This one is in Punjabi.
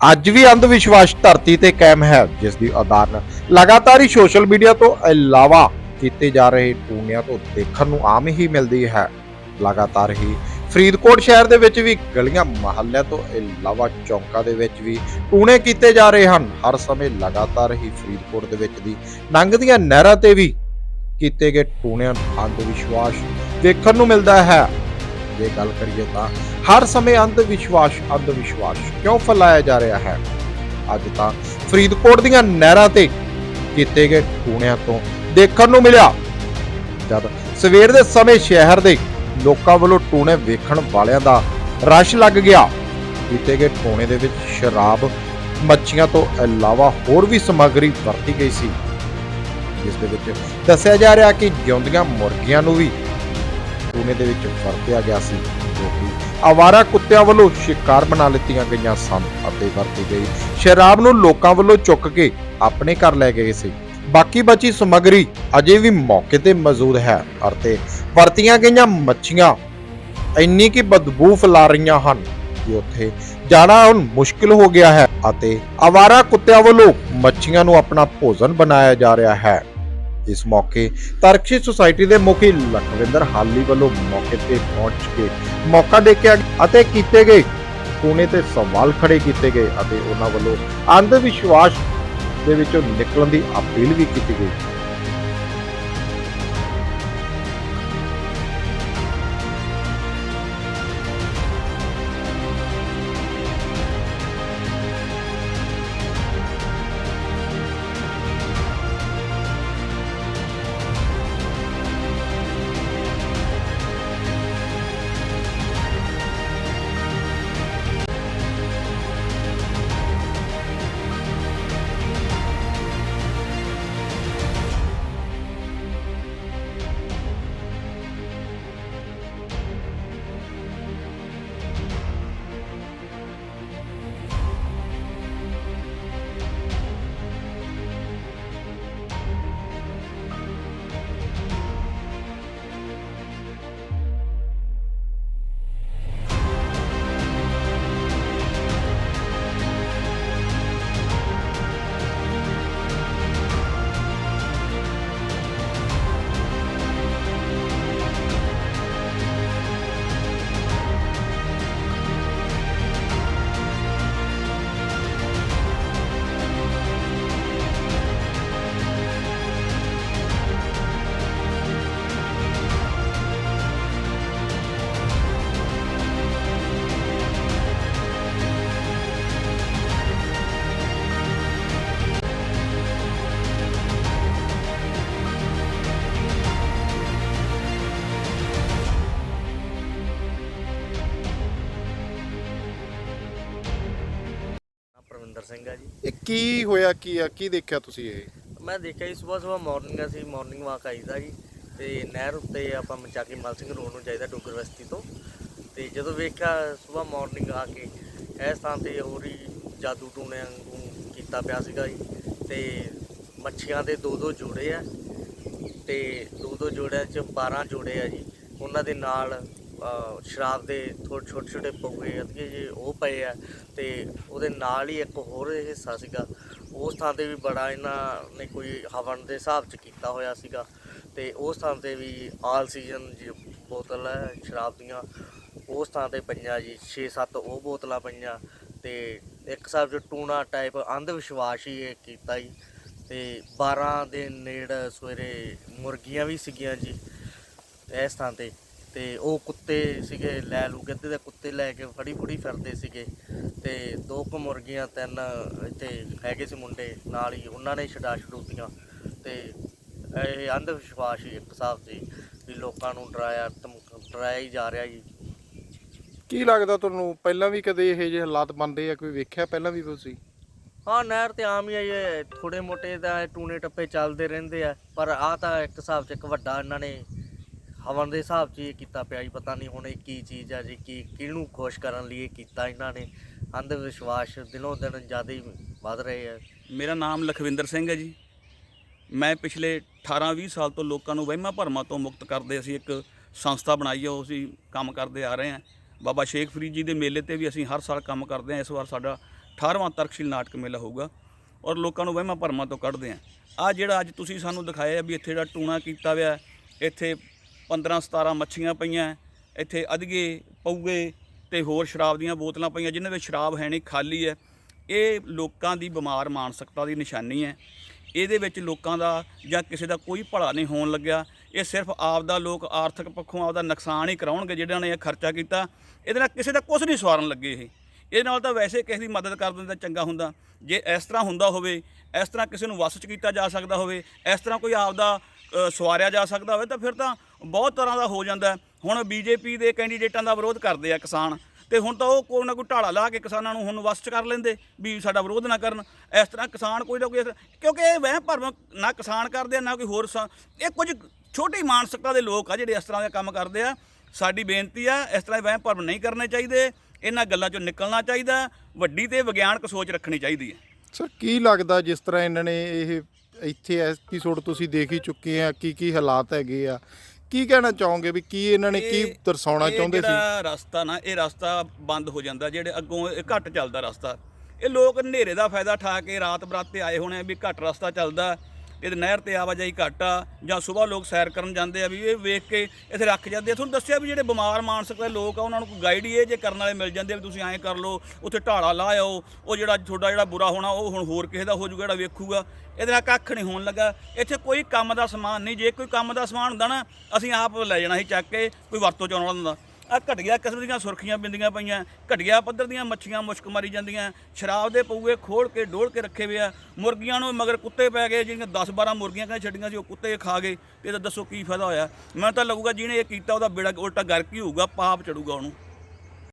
ਅੱਜ ਵੀ ਅੰਧ ਵਿਸ਼ਵਾਸ ਧਰਤੀ ਤੇ ਕਾਇਮ ਹੈ, ਜਿਸ ਦੀ ਉਦਾਹਰਨ ਲਗਾਤਾਰ ਹੀ ਸੋਸ਼ਲ ਮੀਡੀਆ ਤੋਂ ਇਲਾਵਾ ਕੀਤੇ ਜਾ ਰਹੇ ਟੂਣਿਆਂ ਤੋਂ ਦੇਖਣ ਨੂੰ ਆਮ ਹੀ ਮਿਲਦੀ ਹੈ। ਲਗਾਤਾਰ ਹੀ ਫਰੀਦਕੋਟ ਸ਼ਹਿਰ ਦੇ ਵਿੱਚ ਵੀ ਗਲੀਆਂ ਮਹੱਲਿਆਂ ਤੋਂ ਇਲਾਵਾ ਚੌਂਕਾਂ ਦੇ ਵਿੱਚ ਵੀ ਟੂਣੇ ਕੀਤੇ ਜਾ ਰਹੇ ਹਨ। ਹਰ ਸਮੇਂ ਲਗਾਤਾਰ ਹੀ ਫਰੀਦਕੋਟ ਦੇ ਵਿੱਚ ਦੀ ਲੰਘਦੀਆਂ ਨਹਿਰਾਂ ਤੇ ਵੀ ਕੀਤੇ ਗਏ ਟੂਣਿਆਂ ਨੂੰ ਅੰਧ ਵਿਸ਼ਵਾਸ ਦੇਖਣ ਨੂੰ ਮਿਲਦਾ ਹੈ। ਜੇ ਗੱਲ ਕਰੀਏ ਤਾਂ ਹਰ ਸਮੇਂ ਅੰਧ ਵਿਸ਼ਵਾਸ ਅੰਧ ਵਿਸ਼ਵਾਸ ਕਿਉਂ ਫੈਲਾਇਆ ਜਾ ਰਿਹਾ ਹੈ? ਅੱਜ ਤਾਂ ਫਰੀਦਕੋਟ ਦੀਆਂ ਨਹਿਰਾਂ ਤੇ ਕੀਤੇ ਗਏ ਟੂਣਿਆਂ ਤੋਂ ਦੇਖਣ ਨੂੰ ਮਿਲਿਆ। ਜਦ ਸਵੇਰ ਦੇ ਸਮੇਂ ਸ਼ਹਿਰ ਦੇ ਲੋਕਾਂ ਵੱਲੋਂ ਟੂਣੇ ਵੇਖਣ ਵਾਲਿਆਂ ਦਾ ਰਸ਼ ਲੱਗ ਗਿਆ, ਕੀਤੇ ਗਏ ਟੂਣੇ ਦੇ ਵਿੱਚ ਸ਼ਰਾਬ ਮੱਛੀਆਂ ਤੋਂ ਇਲਾਵਾ ਹੋਰ ਵੀ ਸਮੱਗਰੀ ਵਰਤੀ ਗਈ ਸੀ। ਜਿਸ ਦੇ ਵਿੱਚ ਦੱਸਿਆ ਜਾ ਰਿਹਾ ਕਿ ਜਿਉਂਦੀਆਂ ਮੁਰਗੀਆਂ ਨੂੰ ਵੀ ਟੂਣੇ ਦੇ ਵਿੱਚ ਵਰਤਿਆ ਗਿਆ ਸੀ, ਜੋ ਕਿ ਆਵਾਰਾ ਕੁੱਤਿਆਂ ਵੱਲੋਂ ਸ਼ਿਕਾਰ ਬਣਾ ਲਿੱਤੀਆਂ ਗਈਆਂ ਸਨ ਅਤੇ ਵਰਤੀ ਗਈ। ਸ਼ਰਾਬ ਨੂੰ ਲੋਕਾਂ ਵੱਲੋਂ ਚੁੱਕ ਕੇ ਆਪਣੇ ਘਰ ਲੈ ਗਏ ਸੀ। ਬਾਕੀ ਬਚੀ ਸਮੱਗਰੀ ਅਜੇ ਵੀ ਮੌਕੇ ਤੇ ਮੌਜੂਦ ਹੈ ਅਤੇ ਵਰਤੀਆਂ ਗਈਆਂ ਮੱਛੀਆਂ ਇੰਨੀ ਕਿ ਬਦਬੂ ਫੈਲਾ ਰਹੀਆਂ ਹਨ ਕਿ ਉੱਥੇ ਜਾਣਾ ਹੁਣ ਮੁਸ਼ਕਿਲ ਹੋ ਗਿਆ ਹੈ ਅਤੇ ਆਵਾਰਾ ਕੁੱਤਿਆਂ ਵੱਲੋਂ ਮੱਛੀਆਂ ਨੂੰ ਆਪਣਾ ਭੋਜਨ ਬਣਾਇਆ ਜਾ ਰਿਹਾ ਹੈ। ਇਸ ਮੌਕੇ ਤਰਕਸ਼ੀ ਸੁਸਾਇਟੀ ਦੇ ਮੁਖੀ ਲਖਵਿੰਦਰ ਹਾਲੀ ਵੱਲੋਂ ਮੌਕੇ ਤੇ ਪਹੁੰਚ ਕੇ ਮੌਕਾ ਦੇਖਿਆ ਅਤੇ ਕੀਤੇ ਗਏ। ਕੋਨੇ ਤੇ ਸਵਾਲ ਖੜੇ ਕੀਤੇ ਗਏ ਅਤੇ ਉਹਨਾਂ ਵੱਲੋਂ ਅੰਧ ਵਿਸ਼ਵਾਸ ਦੇ ਵਿੱਚੋਂ ਨਿਕਲਣ ਦੀ ਅਪੀਲ ਵੀ ਕੀਤੀ ਗਈ। ਸਿੰਘ ਆ ਜੀ। ਇਹ ਕੀ ਹੋਇਆ ਕੀ ਆ? ਕੀ ਦੇਖਿਆ ਤੁਸੀਂ ਇਹ? ਮੈਂ ਦੇਖਿਆ ਜੀ ਸਵੇਰ ਸਵੇਰ ਮਾਰਨਿੰਗ ਅਸੀਂ ਮਾਰਨਿੰਗ ਵਾਕ ਆਈਦਾ ਜੀ ਤੇ ਨਹਿਰ ਉੱਤੇ ਆਪਾਂ ਮਚਾਕੀ ਮਲ ਸਿੰਘ ਰੋਡ ਨੂੰ ਜਾਈਦਾ ਡੁੱਗਰ ਬਸਤੀ ਤੋਂ। ਤੇ ਜਦੋਂ ਵੇਖਿਆ ਸਵੇਰ ਮਾਰਨਿੰਗ ਆ ਕੇ ਇਸ ਥਾਂ ਤੇ ਹੋਰ ਹੀ ਜਾਦੂ ਟੂਣੇ ਵਾਂਗੂ ਕੀਤਾ ਪਿਆ ਸੀਗਾ ਜੀ ਤੇ ਮੱਛੀਆਂ ਦੇ ਦੋ ਦੋ ਜੋੜੇ ਆ ਤੇ ਦੋ ਦੋ ਜੋੜਿਆਂ ਚ 12 ਜੋੜੇ ਆ ਜੀ। ਉਹਨਾਂ ਦੇ ਨਾਲ ਸ਼ਰਾਬ ਦੇ ਥੋੜੇ ਛੋਟੇ ਛੋਟੇ ਪੌਗੇ ਅਧਕੇ ਜੇ ਉਹ ਪਏ ਆ ਤੇ ਉਹਦੇ ਨਾਲ ਹੀ ਇੱਕ ਹੋਰ ਹਿੱਸਾ ਸੀਗਾ। ਉਸ ਥਾਂ ਤੇ ਵੀ ਬੜਾ ਇਹਨਾਂ ਨੇ ਕੋਈ ਹਵਨ ਦੇ ਹਿਸਾਬ ਚ ਕੀਤਾ ਹੋਇਆ ਸੀਗਾ ਤੇ ਉਸ ਥਾਂ ਤੇ ਵੀ ਆਲ ਸੀਜ਼ਨ ਬੋਤਲ ਹੈ ਸ਼ਰਾਬ ਦੀਆਂ। ਉਸ ਥਾਂ ਤੇ ਪਈਆਂ ਜੀ 6-7 ਉਹ ਬੋਤਲਾਂ ਪਈਆਂ ਤੇ ਇੱਕ ਹਿਸਾਬ ਚ ਟੂਣਾ ਟਾਈਪ ਅੰਧ ਵਿਸ਼ਵਾਸ ਹੀ ਇਹ ਕੀਤਾ ਜੀ। ਤੇ 12 ਦੇ ਨੇੜ ਸਵੇਰੇ ਮੁਰਗੀਆਂ ਵੀ ਸੀਗੀਆਂ ਜੀ ਇਸ ਥਾਂ ਤੇ। ਤੇ ਉਹ ਕੁੱਤੇ ਸੀਗੇ ਲੈ ਲੂ ਕੇ ਤੇ ਕੁੱਤੇ ਲੈ ਕੇ ਫੜੀ ਫੜੀ ਫਿਰਦੇ ਸੀਗੇ। ਤੇ ਦੋ ਕੁ ਮੁਰਗੀਆਂ ਤਿੰਨ ਇੱਥੇ ਹੈਗੇ ਸੀ ਮੁੰਡੇ ਨਾਲ ਹੀ ਉਹਨਾਂ ਨੇ ਛਡਾ ਛਡੂਤੀਆਂ। ਤੇ ਇਹ ਅੰਧ ਵਿਸ਼ਵਾਸ ਹੀ ਇੱਕ ਹਿਸਾਬ ਤੇ ਵੀ ਲੋਕਾਂ ਨੂੰ ਡਰਾਇਆ ਡਰਾਇਆ ਹੀ ਜਾ ਰਿਹਾ ਜੀ। ਕੀ ਲੱਗਦਾ ਤੁਹਾਨੂੰ ਪਹਿਲਾਂ ਵੀ ਕਦੇ ਇਹੋ ਜਿਹੇ ਹਾਲਾਤ ਬਣਦੇ ਆ ਕੋਈ ਵੇਖਿਆ ਪਹਿਲਾਂ ਵੀ ਤੁਸੀਂ? ਹਾਂ ਨਹਿਰ ਤੇ ਆਮ ਹੀ ਆ ਇਹ ਥੋੜੇ ਮੋਟੇ ਦਾ ਟੂਨੇ ਟੱਪੇ ਚੱਲਦੇ ਰਹਿੰਦੇ ਆ ਪਰ ਆ ਤਾਂ ਇੱਕ ਹਿਸਾਬ 'ਚ ਇੱਕ ਵੱਡਾ ਇਹਨਾਂ ਨੇ ਹਵਨ ਦੇ ਹਿਸਾਬ 'ਚ ਇਹ ਕੀਤਾ ਪਿਆ ਜੀ, ਪਤਾ ਨਹੀਂ ਹੁਣ ਇਹ ਕੀ ਚੀਜ਼ ਆ ਜੀ, ਕੀ ਕਿਹਨੂੰ ਖੁਸ਼ ਕਰਨ ਲਈ ਇਹ ਕੀਤਾ ਇਹਨਾਂ ਨੇ। ਅੰਧ ਵਿਸ਼ਵਾਸ ਦਿਨੋਂ ਦਿਨ ਜ਼ਿਆਦਾ ਹੀ ਵੱਧ ਰਹੇ ਆ। ਮੇਰਾ ਨਾਮ ਲਖਵਿੰਦਰ ਸਿੰਘ ਹੈ ਜੀ। ਮੈਂ ਪਿਛਲੇ 18-20 ਸਾਲ ਤੋਂ ਲੋਕਾਂ ਨੂੰ ਵਹਿਮਾਂ ਭਰਮਾਂ ਤੋਂ ਮੁਕਤ ਕਰਦੇ ਅਸੀਂ ਇੱਕ ਸੰਸਥਾ ਬਣਾਈ ਹੈ ਉਹ ਅਸੀਂ ਕੰਮ ਕਰਦੇ ਆ ਰਹੇ ਹਾਂ ਬਾਬਾ ਸ਼ੇਖ ਫਰੀਦ ਜੀ ਦੇ ਮੇਲੇ ਤੇ ਵੀ ਅਸੀਂ ਹਰ ਸਾਲ ਕੰਮ ਕਰਦੇ ਹਾਂ ਇਸ ਵਾਰ ਸਾਡਾ 18ਵਾਂ ਤਰਕਸ਼ੀਲ ਨਾਟਕ ਮੇਲਾ ਹੋਊਗਾ ਔਰ ਲੋਕਾਂ ਨੂੰ ਵਹਿਮਾਂ ਭਰਮਾਂ ਤੋਂ ਕੱਢਦੇ ਹਾਂ ਆ ਜਿਹੜਾ ਅੱਜ ਤੁਸੀਂ ਸਾਨੂੰ ਦਿਖਾਇਆ ਵੀ ਇੱਥੇ ਜਿਹੜਾ ਟੂਣਾ ਕੀਤਾ ਹੋਇਆ, ਇੱਥੇ 15 17 ਮੱਛੀਆਂ ਪਈਆਂ ਇੱਥੇ ਅਧਗੇ ਪਊਏ ਤੇ ਹੋਰ ਸ਼ਰਾਬ ਦੀਆਂ ਬੋਤਲਾਂ ਪਈਆਂ ਜਿਨ੍ਹਾਂ ਵਿੱਚ ਸ਼ਰਾਬ ਹੈ ਨਹੀਂ ਖਾਲੀ ਹੈ। ਇਹ ਲੋਕਾਂ ਦੀ ਬਿਮਾਰ ਮਾਨਸਿਕਤਾ ਦੀ ਨਿਸ਼ਾਨੀ ਹੈ। ਇਹਦੇ ਵਿੱਚ ਲੋਕਾਂ ਦਾ ਜਾਂ ਕਿਸੇ ਦਾ ਕੋਈ ਭਲਾ ਨਹੀਂ ਹੋਣ ਲੱਗਿਆ। ਇਹ ਸਿਰਫ ਆਪ ਦਾ ਲੋਕ ਆਰਥਿਕ ਪੱਖੋਂ ਆਪਦਾ ਨੁਕਸਾਨ ਹੀ ਕਰਾਉਣਗੇ ਜਿਹਨਾਂ ਨੇ ਇਹ ਖਰਚਾ ਕੀਤਾ। ਇਹਦੇ ਨਾਲ ਕਿਸੇ ਦਾ ਕੁਝ ਨਹੀਂ ਸਵਾਰਨ ਲੱਗੇ ਇਹ। ਇਹ ਨਾਲ ਤਾਂ ਵੈਸੇ ਕਿਸੇ ਦੀ ਮਦਦ ਕਰ ਦਿੰਦਾ ਚੰਗਾ ਹੁੰਦਾ। ਜੇ ਇਸ ਤਰ੍ਹਾਂ ਹੁੰਦਾ ਹੋਵੇ ਇਸ ਤਰ੍ਹਾਂ ਕਿਸੇ ਨੂੰ ਵਸ ਚ ਕੀਤਾ ਜਾ ਸਕਦਾ ਹੋਵੇ ਇਸ ਤਰ੍ਹਾਂ ਕੋਈ ਆਪਦਾ ਅ, ਸਵਾਰਿਆ ਜਾ ਸਕਦਾ ਹੋਵੇ ਤਾਂ ਫਿਰ ਤਾਂ ਬਹੁਤ ਤਰ੍ਹਾਂ ਦਾ ਹੋ ਜਾਂਦਾ ਹੈ। ਹੁਣ ਬੀਜੇਪੀ ਦੇ ਕੈਂਡੀਡੇਟਾਂ ਦਾ ਵਿਰੋਧ ਕਰਦੇ ਆ ਕਿਸਾਨ। ਤੇ ਹੁਣ ਤਾਂ ਉਹ ਕੋਈ ਨਾ ਕੋਈ ਢਾਲਾ ਲਾ ਕੇ ਕਿਸਾਨਾਂ ਨੂੰ ਹੁਣ ਵਸ ਚ ਕਰ ਲੈਂਦੇ ਵੀ ਸਾਡਾ ਵਿਰੋਧ ਨਾ ਕਰਨ। ਇਸ ਤਰ੍ਹਾਂ ਕਿਸਾਨ ਕੋਈ ਨਾ ਕੋਈ ਕਿਉਂਕਿ ਇਹ ਵਹਿਮ ਭਰਮ ਨਾ ਕਿਸਾਨ ਕਰਦੇ ਆ, ਨਾ ਕੋਈ ਹੋਰ ਸਾ- ਇਹ ਕੁਝ ਛੋਟੀ ਮਾਨਸਿਕਤਾ ਦੇ ਲੋਕ ਆ ਜਿਹੜੇ ਇਸ ਤਰ੍ਹਾਂ ਦੇ ਕੰਮ ਕਰਦੇ ਆ। ਸਾਡੀ ਬੇਨਤੀ ਆ, ਇਸ ਤਰ੍ਹਾਂ ਵਹਿਮ ਭਰਮ ਨਹੀਂ ਕਰਨੇ ਚਾਹੀਦੇ। ਇਹਨਾਂ ਗੱਲਾਂ ਚੋਂ ਨਿਕਲਣਾ ਚਾਹੀਦਾ। ਵੱਡੀ ਤੇ ਵਿਗਿਆਨਕ ਸੋਚ ਰੱਖਣੀ ਚਾਹੀਦੀ ਹੈ। ਸਰ, ਕੀ ਲੱਗਦਾ ਜਿਸ ਤਰ੍ਹਾਂ ਇਹਨਾਂ ਨੇ ਇਹ ਇੱਥੇ ਐਪੀਸੋਡ ਤੁਸੀਂ ਦੇਖ ਹੀ ਚੁੱਕੇ ਆ ਕੀ ਕੀ ਹਾਲਾਤ ਹੈਗੇ ਆ। ਕੀ ਕਹਿਣਾ ਚਾਹੋਗੇ ਵੀ ਕੀ ਇਹਨਾਂ ਨੇ ਕੀ ਦਰਸਾਉਣਾ ਚਾਹੁੰਦੇ ਸੀ? ਜਿਹੜਾ ਰਸਤਾ ਨਾ ਇਹ ਰਸਤਾ ਬੰਦ ਹੋ ਜਾਂਦਾ ਜਿਹੜੇ ਅੱਗੋਂ ਇਹ ਘੱਟ ਚੱਲਦਾ ਰਸਤਾ। ਇਹ ਲੋਕ ਹਨੇਰੇ ਦਾ ਫਾਇਦਾ ਠਾ ਕੇ ਰਾਤ ਬਰਾਤੇ ਆਏ ਹੋਣੇ ਵੀ ਘੱਟ ਰਸਤਾ ਚੱਲਦਾ। ਇਹਦੇ ਨਹਿਰ ਤੇ ਆਵਾਜਾਈ ਘੱਟ ਆ, ਜਾਂ ਸਵੇਰ ਲੋਕ ਸੈਰ ਕਰਨ ਜਾਂਦੇ ਆ ਵੀ ਇਹ ਵੇਖ ਕੇ ਇੱਥੇ ਰੱਖ ਜਾਂਦੇ ਆ। ਤੁਹਾਨੂੰ ਦੱਸਿਆ ਵੀ ਜਿਹੜੇ ਬਿਮਾਰ ਮਾਨਸਿਕ ਦੇ ਲੋਕ ਆ, ਉਹਨਾਂ ਨੂੰ ਕੋਈ ਗਾਈਡ ਹੀ ਇਹ ਜੇ ਕਰਨ ਵਾਲੇ ਮਿਲ ਜਾਂਦੇ ਆ ਵੀ ਤੁਸੀਂ ਐਂ ਕਰ ਲਓ, ਉੱਥੇ ਢਾਲਾ ਲਾ ਆਓ, ਉਹ ਜਿਹੜਾ ਤੁਹਾਡਾ ਜਿਹੜਾ ਬੁਰਾ ਹੋਣਾ, ਉਹ ਹੁਣ ਹੋਰ ਕਿਸੇ ਦਾ ਹੋ ਜਾਊਗਾ, ਜਿਹੜਾ ਵੇਖੂਗਾ। ਇਹਦੇ ਨਾਲ ਕੱਖ ਨਹੀਂ ਹੋਣ ਲੱਗਾ। ਇੱਥੇ ਕੋਈ ਕੰਮ ਦਾ ਸਮਾਨ ਨਹੀਂ, ਜੇ ਕੋਈ ਕੰਮ ਦਾ ਸਮਾਨ ਹੁੰਦਾ ਨਾ, ਅਸੀਂ ਆਪ ਲੈ ਜਾਣਾ ਸੀ ਚੱਕ ਕੇ, ਕੋਈ ਵਰਤੋਂ ਚ ਆਉਣ ਵਾਲਾ ਹੁੰਦਾ। ਆ ਘਟੀਆ ਕਿਸਮ ਦੀਆਂ ਸੁਰਖੀਆਂ ਬਿੰਦੀਆਂ ਪਈਆਂ, ਘਟੀਆ ਪੱਧਰ ਦੀਆਂ ਮੱਛੀਆਂ ਮੁਸ਼ਕ ਮਾਰੀ ਜਾਂਦੀਆਂ, ਸ਼ਰਾਬ ਦੇ ਪਊਏ ਖੋਲ ਕੇ ਡੋਲ ਕੇ ਰੱਖੇ ਹੋਏ ਆ, ਮੁਰਗੀਆਂ ਨੂੰ ਮਗਰ ਕੁੱਤੇ ਪੈ ਗਏ ਜਿਹੜੀਆਂ 10 12 ਮੁਰਗੀਆਂ ਕਹਿੰਦੇ ਛੱਡੀਆਂ ਸੀ, ਉਹ ਕੁੱਤੇ ਖਾ ਗਏ ਤੇ ਇਹਦਾ ਦੱਸੋ ਕੀ ਫਾਇਦਾ ਹੋਇਆ? ਮੈਨੂੰ ਤਾਂ ਲੱਗੂਗਾ ਜਿਹਨੇ ਇਹ ਕੀਤਾ, ਉਹਦਾ ਬੇੜਾ ਉਲਟਾ ਗਰਕ ਹੀ ਹੋਊਗਾ ਪਾਪ ਚੜੂਗਾ ਉਹਨੂੰ।